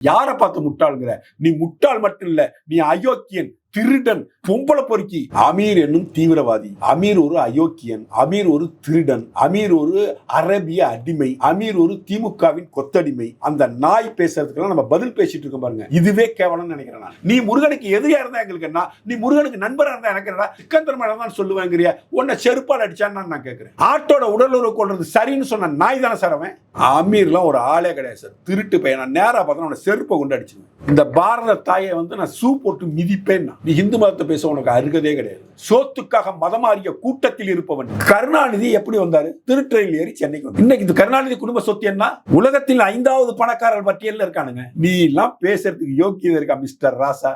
யாரை பார்த்து முட்டாளுங்கிற? நீ முட்டாள் மட்டும் இல்ல நீ அயோக்கியன். திருடன் பொம்பளை பொறுக்கி. அமீர் என்னும் தீவிரவாதி. அமீர் ஒரு அயோக்கியன் அமீர் ஒரு திருடன் அமீர் ஒரு அரபிய அடிமை அமீர் ஒரு திமுகவின் கொத்தடிமை. அந்த நாய் பேசுறதுக்கெல்லாம் நம்ம பதில் பேசிட்டு இருக்கோம் பாருங்க. இதுவே கேவலம்னு நினைக்கிறேன் நான். நீ முருகனுக்கு எதிரியா இருந்தா எங்களுக்கு என்ன? நீ முருகனுக்கு நண்பரா இருந்தா எனக்கு என்னடா? சிக்கந்தர் மேல தான் சொல்லுவேங்கிறியா. உன்னை செருப்பால் அடிச்சான்னு நான் கேட்கிறேன். ஆட்டோட உடல் உறவு கொள்றது சரின்னு சொன்ன நாய் தானே சார் அவன்? அமீர்லாம் ஒரு ஆளே கிடையாது சார். திருட்டு பையன். நான் நேரா பார்த்தா உன்னை செருப்பை கொண்டு அடிச்சிருவேன். இந்த பாரத தாயை வந்து நான் சூ போட்டு மிதிப்பேன் நான். நீ ஹிந்து மதத்தை பேச உனக்கு அருகதே கிடையாது. சோத்துக்காக மதமாறிய கூட்டத்தில் இருப்பவன் கருணாநிதி எப்படி வந்தாரு? திருட்டுறையில் ஏறி சென்னைக்கு வந்தார். இன்னைக்கு இந்த கருணாநிதி குடும்ப சொத்து என்ன? உலகத்தில் ஐந்தாவது பணக்காரர் பட்டியல்ல இருக்கானுங்க. நீ எல்லாம் பேசுறதுக்கு யோக்கியதை இருக்கா மிஸ்டர் ராசா?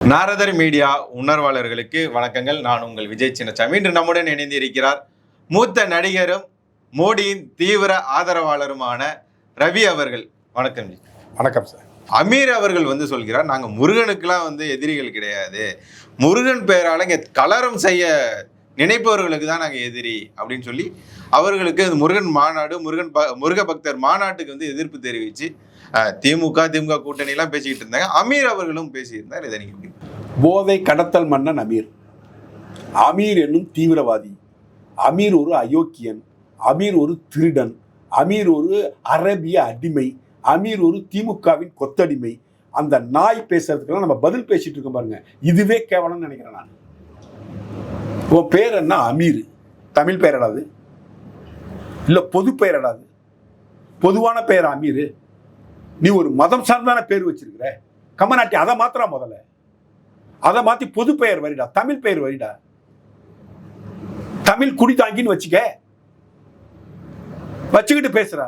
நாரதர் மீடியா உணர்வாளர்களுக்கு வணக்கங்கள். நான் உங்கள் விஜய் சின்னசாமி. இன்று நம்முடன் இணைந்து இருக்கிறார் மூத்த நடிகரும் மோடியின் தீவிர ஆதரவாளருமான ரவி அவர்கள். வணக்கம் ஜி. வணக்கம் சார். அமீர் அவர்கள் வந்து சொல்கிறார் நாங்கள் முருகனுக்கெல்லாம் வந்து எதிரிகள் கிடையாது. முருகன் பெயரால் இங்கே கலரம் செய்ய நினைப்பவர்களுக்கு தான் நாங்கள் எதிரி அப்படின்னு சொல்லி அவர்களுக்கு இந்த முருகன் மாநாடு முருகன் ப முருக பக்தர் மாநாட்டுக்கு வந்து எதிர்ப்பு தெரிவித்து திமுக திமுக கூட்டணியெலாம் பேசிக்கிட்டு இருந்தாங்க. அமீர் அவர்களும் பேசியிருந்தார். இதை நீங்கள் போதை கடத்தல் மன்னன் அமீர். அமீர் என்னும் தீவிரவாதி. அமீர் ஒரு அயோக்கியன். அமீர் ஒரு திருடன். அமீர் ஒரு அரபிய அடிமை. அமீர் ஒரு திமுகவின் கொத்தடிமை. அந்த நாய் பேசுறதுக்கெல்லாம் நம்ம பதில் பேசிட்டு இருக்கோம் பாருங்க. இதுவே கேவலம்னு நினைக்கிறேன் நான். உன் பேர் என்ன? அமீர். தமிழ் பெயர் இல்லை பொது பெயர் எடாது பொதுவான பெயர் அமீர். நீ ஒரு மதம் சார்ந்தான பேர் வச்சிருக்கிற. கம்மநாட்டி அதை மாத்திரா முதல்ல. அதை மாத்தி பொது பெயர் வரிடா. தமிழ் பெயர் வரிடா. தமிழ் குடி தாங்கின்னு வச்சுக்க. வச்சுக்கிட்டு பேசுறா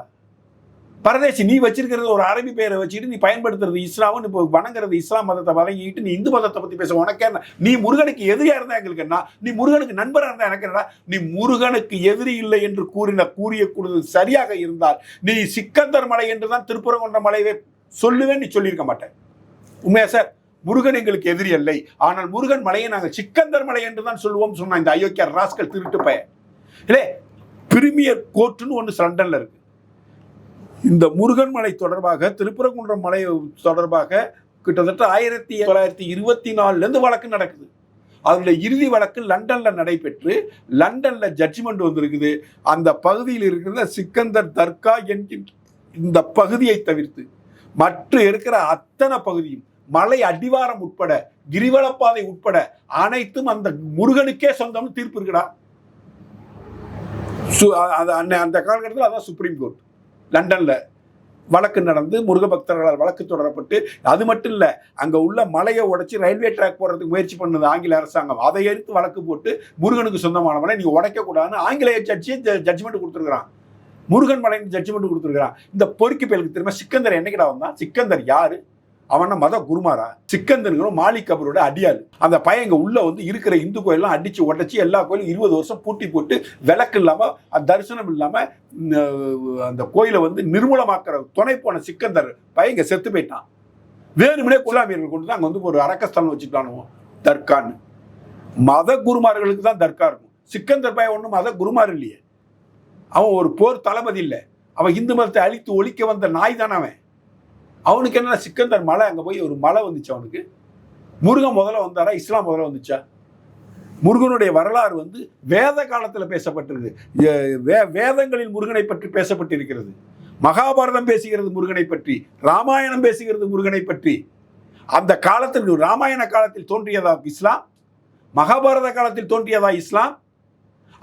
பரதேசி நீ வச்சிருக்கிறது ஒரு அரபி பேரை வச்சுக்கிட்டு நீ பயன்படுத்துறது இஸ்லாமும் இப்போ வணங்குறது இஸ்லாம் மதத்தை வணங்கிட்டு நீ இந்து மதத்தை பற்றி பேச உனக்கே என்ன? நீ முருகனுக்கு எதிரியாக இருந்தா எங்களுக்கு என்ன? நீ முருகனுக்கு நண்பராக இருந்தா எனக்கு என்னடா? நீ முருகனுக்கு எதிரி இல்லை என்று கூறின கூறிய கூடுதல் சரியாக இருந்தால் நீ சிக்கந்தர் மலை என்று தான் திருப்புறங்குன்ற மலையை சொல்லுவேன் நீ சொல்லியிருக்க மாட்டேன். உண்மையா சார்? முருகன் எங்களுக்கு எதிரி இல்லை. ஆனால் முருகன் மலையை நாங்கள் சிக்கந்தர் மலை என்று தான் சொல்லுவோம் சொன்ன இந்த அயோக்கியர் ராஸ்கல் திருட்டு பய இல்லை பிரிமியர் கோர்ட்டுன்னு ஒன்று லண்டனில் இருக்கு. இந்த முருகன் மலை தொடர்பாக திருப்பரங்குன்றம் மலை தொடர்பாக கிட்டத்தட்ட ஆயிரத்தி தொள்ளாயிரத்தி இருபத்தி நாலுலேருந்து வழக்கு நடக்குது. அதில் இறுதி வழக்கு லண்டனில் நடைபெற்று லண்டனில் ஜட்ஜ்மெண்ட் வந்திருக்குது. அந்த பகுதியில் இருக்கிற சிக்கந்தர் தர்கா என்கின்ற இந்த பகுதியை தவிர்த்து மற்ற இருக்கிற அத்தனை பகுதியும் மலை அடிவாரம் உட்பட கிரிவலப்பாதை உட்பட அனைத்தும் அந்த முருகனுக்கே சொந்தம்னு தீர்ப்பு இருக்குடா. சு- அந்த காலகட்டத்தில் அதான் சுப்ரீம் கோர்ட் லண்டன்ல வழக்கு நடந்து முருக பக்தர்களால் வழக்கு தொடரப்பட்டு அது மட்டும் இல்ல அங்க உள்ள மலையை உடைச்சு ரயில்வே ட்ராக் போடுறதுக்கு முயற்சி பண்ணுது ஆங்கில அரசாங்கம். அதை எடுத்து வழக்கு போட்டு முருகனுக்கு சொந்தமானவனை நீ உடைக்க கூடாதுன்னு ஆங்கிலேய ஜட்ஜி ஜட்ஜ்மெண்ட் கொடுத்துருக்குறான். முருகன் மலைன்னு ஜட்ஜ்மெண்ட் கொடுத்துருக்கான் இந்த பொறுக்கி பயலுக்கு திரும்ப சிக்கந்தர் என்னைக்கிடா வந்தான்? சிக்கந்தர் யாரு? அவன மத குருமாரா? சிக்கந்தருங்கிற மாலிக் கபரோட அடியாள். அந்த பையன் இங்க உள்ள வந்து இருக்கிற இந்து கோயிலாம் அடிச்சு உடச்சி எல்லா கோயிலும் இருபது வருஷம் பூட்டி போட்டு விளக்கு இல்லாம தரிசனம் இல்லாம அந்த கோயிலை வந்து நிர்மூலமாக்குற துணை போன சிக்கந்தர் பையன் இங்க செத்து போயிட்டான். வேணும்னே குலாமியர்கள் கொண்டு தான் அங்க வந்து ஒரு அரக்கஸ்தலம் வச்சுட்டானுவோம் தர்கான்னு. மத குருமார்களுக்கு தான் தர்கா இருக்கும். சிக்கந்தர் பையன் ஒன்றும் மத குருமார் இல்லையே. அவன் ஒரு போர் தளபதி இல்லை. அவன் இந்து மதத்தை அழித்து ஒழிக்க வந்த நாய் தானே அவன். அவனுக்கு என்ன சிக்கந்தர் மலை? அங்கே போய் ஒரு மலை வந்துச்சு அவனுக்கு. முருகன் முதல்ல வந்தாரா? இஸ்லாம் முதல்ல வந்துச்சா? முருகனுடைய வரலாறு வந்து வேத காலத்தில் பேசப்பட்டிருக்கு வே- வேதங்களில் முருகனை பற்றி பேசப்பட்டிருக்கிறது. மகாபாரதம் பேசுகிறது முருகனை பற்றி ராமாயணம் பேசுகிறது முருகனை பற்றி. அந்த காலத்தில் ராமாயண காலத்தில் தோன்றியதா இஸ்லாம்? மகாபாரத காலத்தில் தோன்றியதா இஸ்லாம்?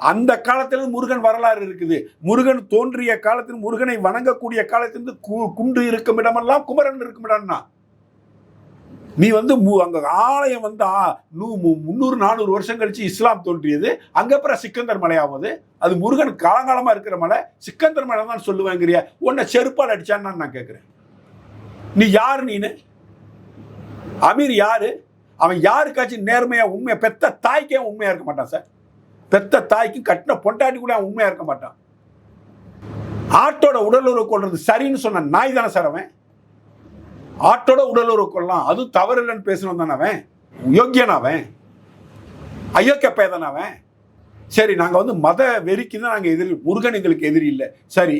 அந்த காலத்தில் முருகன் வரலாறு இருக்குது. முருகன் தோன்றிய காலத்தில் முருகனை வணங்கக்கூடிய காலத்திலிருந்து கு- குன்று இருக்கும் இடமெல்லாம் குமரன் இருக்கும் இடம்னா. நீ வந்து மு- அங்க ஆலயம் வந்து நூ- மு- முந்நூறு நானூறு வருஷம் கழிச்சு இஸ்லாம் தோன்றியது. அங்க அப்புறம் சிக்கந்தர் மலையாவது அது முருகன் காலங்காலமா இருக்கிற மலை. சிக்கந்தர் மலை தான் சொல்லுவேங்கிறிய. உன்னை செருப்பால் அடிச்சான்னு நான் கேட்குறேன் நீ யார் நீனு? அமீர் யாரு? அவன் யாருக்காச்சும் நேர்மையா உண்மையா பெத்த தாய்க்கே உண்மையா இருக்க மாட்டான் சார். பெத்த தாய்க்கு கட்டின பொண்டாட்டி கூட அவன் உண்மையாக இருக்க மாட்டான். ஆட்டோட உடல் உறவு கொள்றது சரின்னு சொன்ன நாய் தானே சார் அவன்? ஆட்டோட உடல் உறவு கொள்ளலாம். அது தவறு இல்லைன்னு பேசணும் தானே அவன்? யோக்கியன் அவன்? அயோக்கிய அவன்? சரி நாங்கள் வந்து மத வெறிக்கு தான் நாங்கள் எதிரி முருகன் எங்களுக்கு எதிரி இல்லை. சரி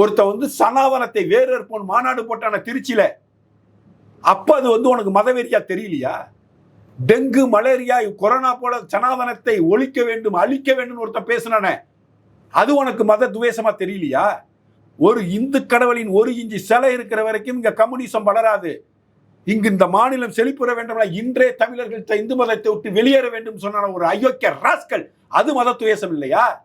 ஒருத்தன் வந்து சனாதனத்தை வேறறுப்போன் மாநாடு போட்டான திருச்சியில் அப்போ அது வந்து உனக்கு மதவெறியா தெரியலையா? டெங்கு மலேரியா கொரோனா போல சனாதனத்தை ஒழிக்க வேண்டும் அழிக்க வேண்டும் ஒருத்த பேசினானே அது உனக்கு மத துவேஷமா தெரியலையா? ஒரு இந்து கடவுளின் ஒரு இஞ்சி சிலை இருக்கிற வரைக்கும் இங்க கம்யூனிசம் வளராது. இங்கு இந்த மாநிலம் செழிப்புற வேண்டும் இன்றே தமிழர்கள் இந்து மதத்தை விட்டு வெளியேற வேண்டும் சொன்ன ஒரு அயோக்கிய ராஸ்கல் அது மத துவேஷம் இல்லையா?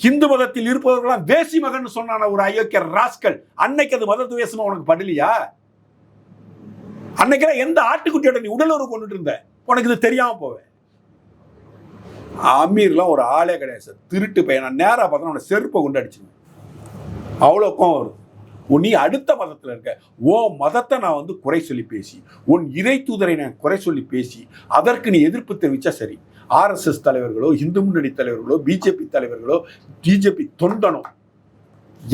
இந்து மதத்தில் இருப்பவர்களாம் தேசி மகன் சொன்னான ஒரு அயோக்கிய ராஸ்கல் அன்னைக்கு அது மத துவேஷமா உனக்கு படலையா? அன்னைக்கெல்லாம் எந்த ஆட்டுக்குட்டியோட நீ உடலுறவு கொண்டுட்டு இருந்த? உனக்கு இது தெரியாமல் போவேன் அமீர்லாம் ஒரு ஆளே கிடையாது சார். திருட்டு பையன். நான் நேராக பார்த்தா அவனை செருப்பை கொண்டு அடிச்சுவேன் அவ்வளோ கோவம் வரும். உன் நீ அடுத்த மதத்தில் இருக்க. ஓ மதத்தை நான் வந்து குறை சொல்லி பேசி உன் இறை தூதரை நான் குறை சொல்லி பேசி அதற்கு நீ எதிர்ப்பு தெரிவிச்சா சரி. ஆர்எஸ்எஸ் தலைவர்களோ இந்து முன்னணி தலைவர்களோ பிஜேபி தலைவர்களோ பிஜேபி தொண்டனோ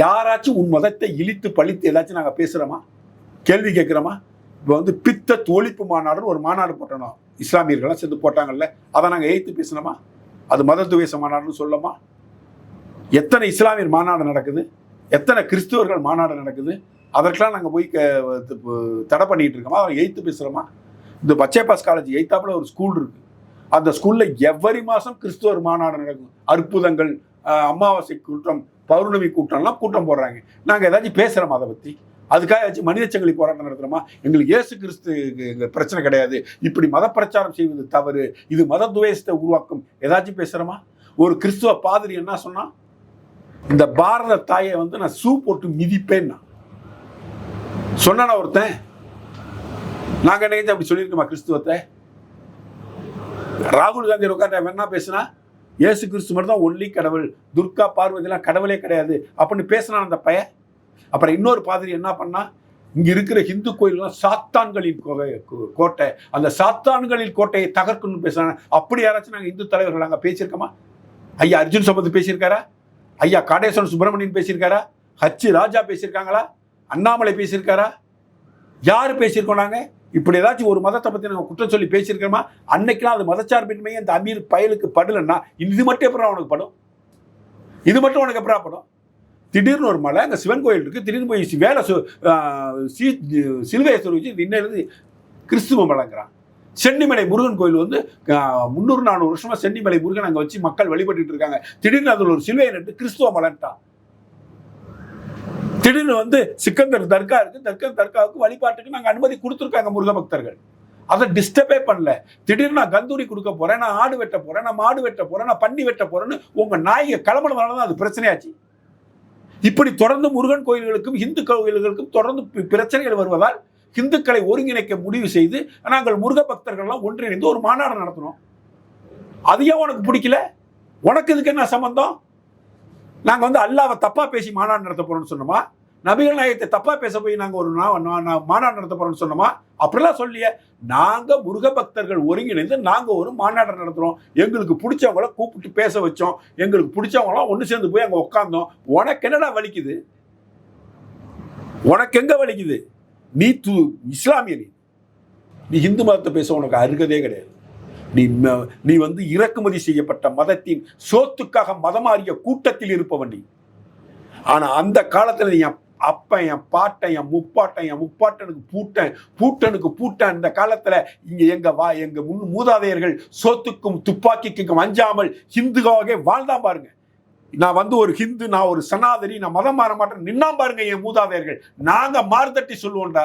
யாராச்சும் உன் மதத்தை இழித்து பழித்து ஏதாச்சும் நாங்கள் பேசுகிறோமா கேள்வி கேட்குறோமா? இப்போ வந்து பித்த ஒழிப்பு மாநாடுன்னு ஒரு மாநாடு போட்டணும் இஸ்லாமியர்கள்லாம் சேர்ந்து போட்டாங்கல்ல அதை நாங்கள் எய்த்து பேசினோமா? அது மத துவேச மாநாடுன்னு சொல்லமா? எத்தனை இஸ்லாமியர் மாநாடு நடக்குது? எத்தனை கிறிஸ்துவர்கள் மாநாடு நடக்குது? அதற்கெல்லாம் நாங்கள் போய் க- தடை பண்ணிட்டு இருக்கோமா? அதை எய்த்து பேசுகிறோமா இந்த பச்சைப்பாஸ் காலேஜ் எய்த்தாப்புல ஒரு ஸ்கூல் இருக்குது அந்த ஸ்கூலில் எவ்வரி மாதம் கிறிஸ்துவர் மாநாடு நடக்கும். அற்புதங்கள் அமாவாசை கூட்டம் பௌர்ணமி கூட்டம்லாம் கூட்டம் போடுறாங்க. நாங்கள் ஏதாச்சும் பேசுகிறோமா அதை பற்றி அதுக்காக ஏதாச்சும் மனித சங்கிலி போராட்டம் நடத்துகிறோமா எங்களுக்கு இயேசு கிறிஸ்து பிரச்சனை கிடையாது. இப்படி மத பிரச்சாரம் செய்வது தவறு. இது மத துவேஷத்தை உருவாக்கும். ஏதாச்சும் பேசுகிறோமா ஒரு கிறிஸ்துவ பாதிரி என்ன சொன்னா? இந்த பாரத தாயை வந்து நான் சூ போட்டு மிதிப்பேன்னா. சொன்னானா ஒருத்தன்? நாங்க நினைச்சு அப்படி சொல்லியிருக்கோமா கிறிஸ்துவத்தை? ராகுல் காந்தி உட்காந்து என்ன பேசுனா? இயேசு கிறிஸ்து மட்டும் தான் ஒல்லி கடவுள். துர்கா பார்வதிலாம் கடவுளே கிடையாது. அப்படின்னு பேசினான் அந்த பையன். அப்புறம் இன்னொரு பாதிரி என்ன பண்ணா இங்க இருக்கிற ஹிந்து கோயில்லாம் சாத்தான்களின் கோட்டை. அந்த சாத்தான்களின் கோட்டையை தகர்க்கணும்னு பேசுறாங்க. அப்படி யாராச்சும் நாங்கள் இந்து தலைவர்கள் நாங்கள் பேசியிருக்கோமா? ஐயா அர்ஜுன் சம்பத் பேசியிருக்காரா? ஐயா காடேஸ்வரன் சுப்பிரமணியன் பேசியிருக்காரா? ஹச்சு ராஜா பேசியிருக்காங்களா? அண்ணாமலை பேசியிருக்காரா? யார் பேசியிருக்கோம் நாங்கள் இப்படி ஏதாச்சும் ஒரு மதத்தை பற்றி நாங்கள் குற்றம் சொல்லி பேசியிருக்கிறோமா? அன்னைக்கெல்லாம் அது மதச்சார்பின்மையை அந்த அமீர் பயலுக்கு படலன்னா இது மட்டும் எப்பறம் உனக்கு படும்? இது மட்டும் உனக்கு எப்படா படும்? திடீர்னு ஒரு மலை அங்கே சிவன் கோயில் இருக்கு. திடீர்னு போய் வேலை சு- ஆஹ் சி- சிலுவையை வச்சு இன்னிலிருந்து கிறிஸ்துவ மலைங்கிறான் சென்னிமலை முருகன் கோயில் வந்து முந்நூறு நானூறு வருஷமா சென்னிமலை முருகன் அங்கே வச்சு மக்கள் வழிபட்டுட்டு இருக்காங்க. திடீர்னு அதில் ஒரு சிலுவையை நட்டு கிறிஸ்துவ மலைன்ட்டான் திடீர்னு வந்து சிக்கந்தர் தர்கா இருக்கு. தர்கா தர்காவுக்கு வழிபாட்டுக்கு நாங்கள் அனுமதி கொடுத்துருக்காங்க முருக பக்தர்கள். அதை டிஸ்டர்பே பண்ணல. திடீர்னு நான் கந்தூரி கொடுக்க போறேன் நான் ஆடு வெட்ட போறேன் நான் மாடு வெட்ட போறேன் நான் பன்னி வெட்ட போறேன்னு உங்க நாயை கிளம்புனதுனால தான் அது பிரச்சனையாச்சு. இப்படி தொடர்ந்து முருகன் கோயில்களுக்கும் இந்து கோயில்களுக்கும் தொடர்ந்து பிரச்சனைகள் வருவதால் இந்துக்களை ஒருங்கிணைக்க முடிவு செய்து நாங்கள் முருக பக்தர்கள்லாம் ஒன்றிணைந்து ஒரு மாநாடு நடத்தினோம் அது ஏன் உனக்கு பிடிக்கல? உனக்கு இதுக்கு என்ன சம்பந்தம்? நாங்கள் வந்து அல்லாவை தப்பாக பேசி மாநாடு நடத்த போகிறோம்னு சொன்னோமா? நபிகள் நாயகத்தை தப்பா பேச போய் நாங்க ஒரு நா- மாநாடு நடத்த போறோம்னு சொன்னோமா? அப்படிலாம் சொல்லியே. நாங்க முருக பக்தர்கள் ஒருங்கிணைந்து நாங்க ஒரு மாநாடு நடத்துறோம். எங்களுக்கு பிடிச்சவங்கள கூப்பிட்டு பேச வச்சோம். எங்களுக்கு பிடிச்சவங்களாம் ஒன்று சேர்ந்து போய் அங்க உட்காந்தோம் உனக்கு என்னடா வலிக்குது? உனக்கு எங்க வலிக்குது? நீ தூ இஸ்லாமிய நீ. நீ இந்து மதத்தை பேச உனக்கு அருகதே கிடையாது. நீ நீ வந்து இறக்குமதி செய்யப்பட்ட மதத்தின் சோத்துக்காக மதமாறிய கூட்டத்தில் இருப்பவன் நீ. ஆனா அந்த காலத்துல நீ என் அப்பன் என் பாட்டன் என் முப்பாட்டன் என் முப்பாட்டனுக்கு பூட்டன் பூட்டனுக்கு பூட்டன். இந்த காலத்துல இங்க எங்க வா எங்க முன் மூதாதையர்கள் சோத்துக்கும் துப்பாக்கிக்கும் அஞ்சாமல் ஹிந்துவாக வாழ்ந்தா பாருங்க. நான் வந்து ஒரு ஹிந்து நான் ஒரு சனாதரி நான் மதம் மாற மாட்டேன் நின்னா பாருங்க என் மூதாதையர்கள். நாங்க மாறுதட்டி சொல்லுவோம்டா.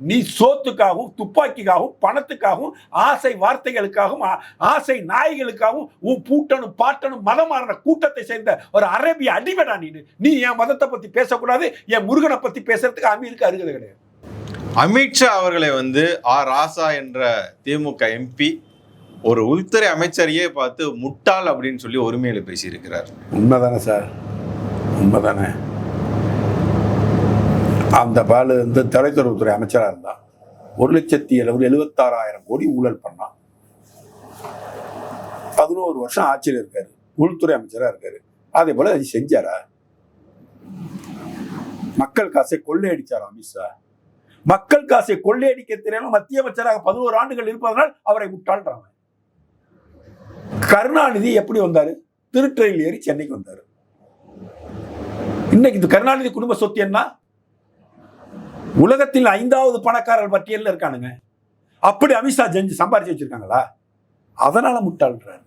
நீ சோத்துக்காகவும் துப்பாக்கிக்காகவும் பணத்துக்காகவும் ஆசை வார்த்தைகளுக்காகவும் ஆசை நாய்களுக்காகவும் உன் பூட்டனும் பாட்டனும் மதம் மாறின கூட்டத்தை சேர்ந்த ஒரு அரேபிய அடிமைடா நீ. நீ என் மதத்தை பத்தி பேசக்கூடாது என் முருகனை பத்தி பேசுறதுக்கு அமீருக்கு அருகதை கிடையாது. அமித்ஷா அவர்களை வந்து ஆர் ராசா என்ற திமுக எம்பி ஒரு உள்துறை அமைச்சரையே பார்த்து முட்டாள் அப்படின்னு சொல்லி ஒருமையில பேசியிருக்கிறார். உண்மைதானே சார்? உண்மைதானே? அந்த பாலு வந்து தொலைத்தொடர்புத்துறை அமைச்சராக இருந்தான் ஒரு லட்சத்தி எழுபது எழுபத்தாறாயிரம் கோடி ஊழல் பண்ணான். பதினோரு வருஷம் ஆட்சியில் இருக்காரு. உள்துறை அமைச்சராக இருக்காரு. அதே போல அது செஞ்சாரா? மக்கள் காசை கொள்ளையடிச்சாரா அமித்ஷா மக்கள் காசை கொள்ளையடிக்க தெரியாமல் மத்திய அமைச்சராக பதினோரு ஆண்டுகள் இருப்பதனால் அவரை முட்டாள்றாங்க கருணாநிதி எப்படி வந்தாரு? திருட்டையில் ஏறி சென்னைக்கு வந்தாரு. இன்னைக்கு இது கருணாநிதி குடும்ப சொத்து என்ன? உலகத்தில் ஐந்தாவது பணக்காரர் பட்டியலில் இருக்கானுங்க. அப்படி அமித்ஷா செஞ்சு சம்பாரிச்சு வச்சிருக்காங்களா? அதனால முட்டாள்றார்.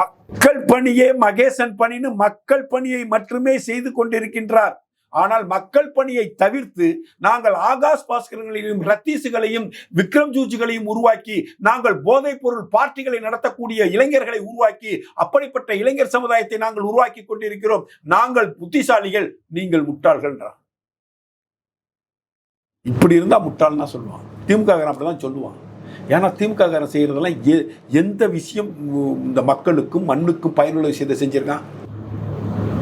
மக்கள் பணியே மகேசன் பணின்னு மக்கள் பணியை மட்டுமே செய்து கொண்டிருக்கின்றார். ஆனால் மக்கள் பணியை தவிர்த்து நாங்கள் ஆகாஷ் பாஸ்கர்களையும் ரத்தீசுகளையும் விக்ரம் ஜூஜுகளையும் உருவாக்கி நாங்கள் போதைப் பொருள் பார்ட்டிகளை நடத்தக்கூடிய இளைஞர்களை உருவாக்கி அப்படிப்பட்ட இளைஞர் சமுதாயத்தை நாங்கள் உருவாக்கி கொண்டிருக்கிறோம். நாங்கள் புத்திசாலிகள் நீங்கள் முட்டாள்கள்ன்றான் இப்படி இருந்தால் முட்டாள்னா சொல்லுவான். திமுகரம் அப்படி தான் சொல்லுவான். ஏன்னா திமுக காரன் எ- எந்த விஷயம் இந்த மக்களுக்கும் மண்ணுக்கும் பயனுள்ள விஷயத்தை செஞ்சுருக்கான்.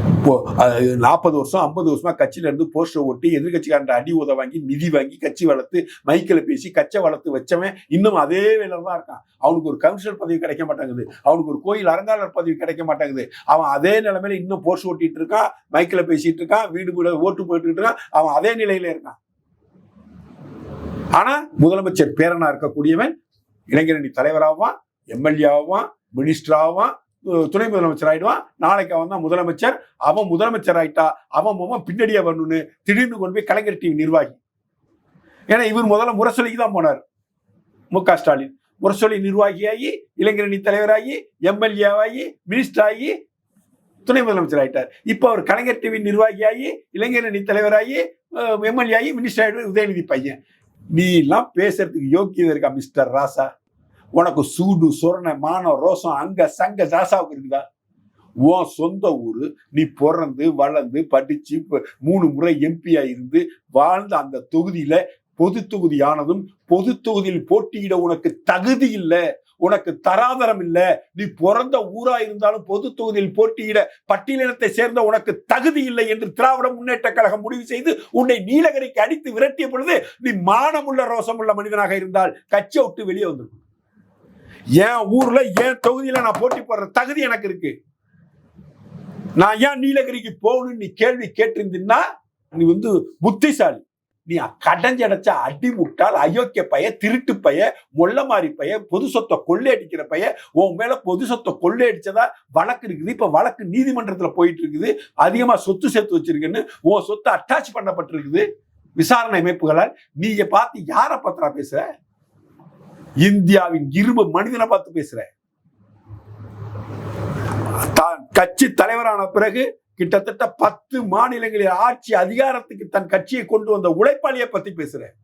இப்போ நாற்பது வருஷம் ஐம்பது வருஷமா கட்சியில இருந்து போஸ்டர் ஓட்டி எதிர்கட்சிக்காரன் அடி உத வாங்கி மிதி வாங்கி கட்சி வளர்த்து மைக்கில் பேசி கச்சை வளர்த்து வச்சவன் இன்னும் அதே வேலை தான் இருக்கான். அவனுக்கு ஒரு கவுன்சிலர் பதவி கிடைக்க மாட்டேங்குது. அவனுக்கு ஒரு கோயில் அறங்காளர் பதவி கிடைக்க மாட்டேங்குது. அவன் அதே நிலைமையில இன்னும் போஸ்ட் ஓட்டிட்டு இருக்கான் மைக்கில் பேசிட்டு இருக்கான் வீடு வீடு ஓட்டு போயிட்டு இருக்கான் அவன் அதே நிலையில இருக்கான். ஆனா முதலமைச்சர் பேரனா இருக்கக்கூடியவன் இளைஞரணி தலைவராகுவான் எம்எல்ஏ ஆவான் மினிஸ்டர் ஆகுவான் துணை முதலமைச்சர் ஆயிடுவான். நாளைக்கு அவன் தான் முதலமைச்சர். அவன் முதலமைச்சர் ஆயிட்டா அவன் அவன் பின்னடியா வரணும்னு திடீர்னு கொண்டு போய் கலைஞர் டிவி நிர்வாகி. ஏன்னா இவர் முதல்ல முரசொலிக்கு தான் போனார். மு க ஸ்டாலின். முரசொலி நிர்வாகியாகி இளைஞரணி தலைவராகி எம்எல்ஏ ஆகி மினிஸ்டர் ஆகி துணை முதலமைச்சர் ஆயிட்டார். இப்போ அவர் கலைஞர் டிவி நிர்வாகியாகி இளைஞரணி தலைவராகி எம்எல்ஏ ஆகி மினிஸ்டர் ஆகிடுவார் உதயநிதி பையன். நீ எல்லாம் பேசுறதுக்கு யோக்கியதை இருக்கா மிஸ்டர் ராசா? உனக்கு சூடு சொரணை மானம் ரோசம் அங்க சங்க ராசாவுக்கு இருக்குதா? உன் சொந்த ஊர் நீ பிறந்து வளர்ந்து படிச்சு மூணு முறை எம்பியா இருந்து வாழ்ந்த அந்த தொகுதியில பொது தொகுதி ஆனதும் பொது தொகுதியில் போட்டியிட உனக்கு தகுதி இல்லை. உனக்கு தராதரம் இல்லை. நீ பிறந்த ஊரா இருந்தாலும் பொது தொகுதியில் போட்டியிட பட்டியலினத்தை சேர்ந்த உனக்கு தகுதி இல்லை என்று திராவிட முன்னேற்ற கழகம் முடிவு செய்து உன்னை நீலகிரிக்கு அடித்து விரட்டிய பொழுது நீ மானமுள்ள ரோசமுள்ள மனிதனாக இருந்தால் கட்சியை விட்டு வெளியே வந்துடும். என் ஊர்ல என் தொகுதியில நான் போட்டி போடுற தகுதி எனக்கு இருக்கு. நான் ஏன் நீலகிரிக்கு போகணும்னு நீ கேள்வி கேட்டிருந்தீங்கன்னா நீ வந்து புத்திசாலி. நீ கடஞ்சடைச்ச அடி முட்டால் அயோக்கிய பைய திருட்டு பைய மொள்ளமாரி பைய பொது சொத்தை கொள்ளையடிக்கிற பைய உன் மேல பொது சொத்தை கொள்ளையடிச்சதா வழக்கு இருக்குது. இப்ப வழக்கு நீதிமன்றத்துல போயிட்டு இருக்குது. அதிகமா சொத்து சேர்த்து வச்சிருக்குன்னு உன் சொத்து அட்டாச் பண்ணப்பட்டிருக்குது. விசாரணை அமைப்புகளால் நீங்க பார்த்து யாரை பத்திரா பேசுற? இந்தியாவின் இரும்பு மனிதனை பார்த்து பேசுற. கட்சி தலைவரான பிறகு கிட்டத்தட்ட பத்து மாநிலங்களில் ஆட்சி அதிகாரத்துக்கு தன் கட்சியை கொண்டு வந்த உழைப்பாளியை பத்தி பேசுறேன்.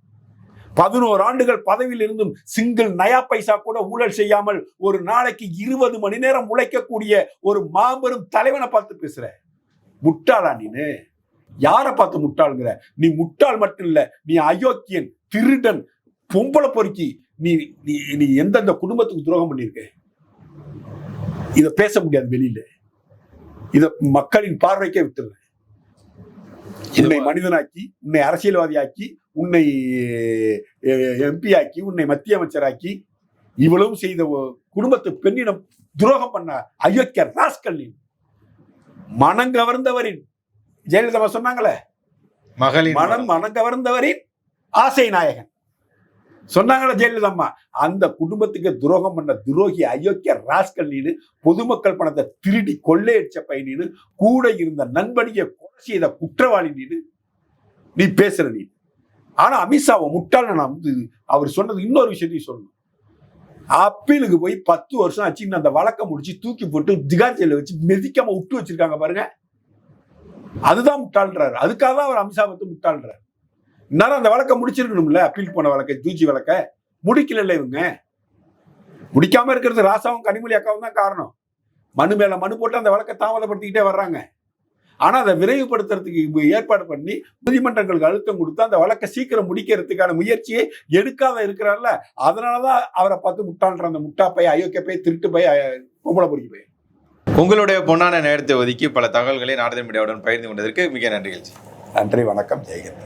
பதினோரு ஆண்டுகள் பதவியில் இருந்தும் சிங்கிள் நயா பைசா கூட ஊழல் செய்யாமல் ஒரு நாளைக்கு இருபது மணி நேரம் உழைக்கக்கூடிய ஒரு மாபெரும் தலைவனை பார்த்து பேசுற. முட்டாளா நீனு யாரை பார்த்து முட்டாளுங்கிற? நீ முட்டாள் மட்டும் இல்ல நீ அயோக்கியன் திருடன் பொம்பளை பொறுக்கி நீ நீ நீ எந்தெந்த குடும்பத்துக்கு துரோகம் பண்ணியிருக்க? இதை பேச முடியாது வெளியில. இத மக்களின் பார்வைக்கே இது உன்னை மனிதனாக்கி உன்னை அரசியல்வாதியாக்கி உன்னை எம்பி ஆக்கி உன்னை மத்திய அமைச்சராக்கி இவ்வளவும் செய்த குடும்பத்து பெண்ணிடம் துரோகம் பண்ண அயோக்கிய ராஸ்கல் நீ மனம் கவர்ந்தவரின் ஜெயலலிதா சொன்னாங்களே மகளிர் மனம் மனம் கவர்ந்தவரின் ஆசை நாயகன். சொன்னாங்களா ஜெயலலிதா அம்மா அந்த குடும்பத்துக்கு துரோகம் பண்ண துரோகி அயோக்கிய ராஸ்கல் நீனு பொதுமக்கள் பணத்தை திருடி கொள்ளையடிச்ச பையனு கூட இருந்த நண்பனியை கொலை செய்த குற்றவாளி நீனு நீ பேசுற நீ. ஆனா அமித்ஷாவை முட்டாள நான் வந்து அவர் சொன்னது இன்னொரு விஷயத்தையும் சொல்லணும். அப்பீலுக்கு போய் பத்து வருஷம் ஆச்சு அந்த வழக்கம் முடிச்சு தூக்கி போட்டு திகார் ஜெயில வச்சு மிதிக்காம விட்டு வச்சிருக்காங்க பாருங்க. அதுதான் முட்டாள்றாரு அதுக்காக தான் அவர் அமித்ஷா பத்து முட்டாள்றாரு இந்நேரம் அந்த வழக்கை முடிச்சிருக்கணும்ல அப்பீல் போன வழக்கை தூச்சி வழக்க. முடிக்கல இவங்க. முடிக்காம இருக்கிறது ராசாவும் கனிமொழி அக்காவும் தான் காரணம். மனு மேல மனு போட்டு அந்த வழக்கை தாமதப்படுத்திக்கிட்டே வர்றாங்க. ஆனா அதை விரைவுபடுத்துறதுக்கு ஏற்பாடு பண்ணி நீதிமன்றங்களுக்கு அழுத்தம் கொடுத்து அந்த வழக்கை சீக்கிரம் முடிக்கிறதுக்கான முயற்சியை எடுக்காத இருக்கிறார்ல அதனாலதான் அவரை பார்த்து முட்டாள்ன்ற அந்த முட்டா பைய அயோக்கிய பைய திருட்டு பைய பொம்பளை பொறுக்கி பைய. உங்களுடைய பொன்னான நேரத்தை ஒதுக்கி பல தகவல்களை நாரதன் மீடியாவுடன் பகிர்ந்து கொண்டதற்கு மிக நன்றிகள். நன்றி வணக்கம் ஜெயகந்த்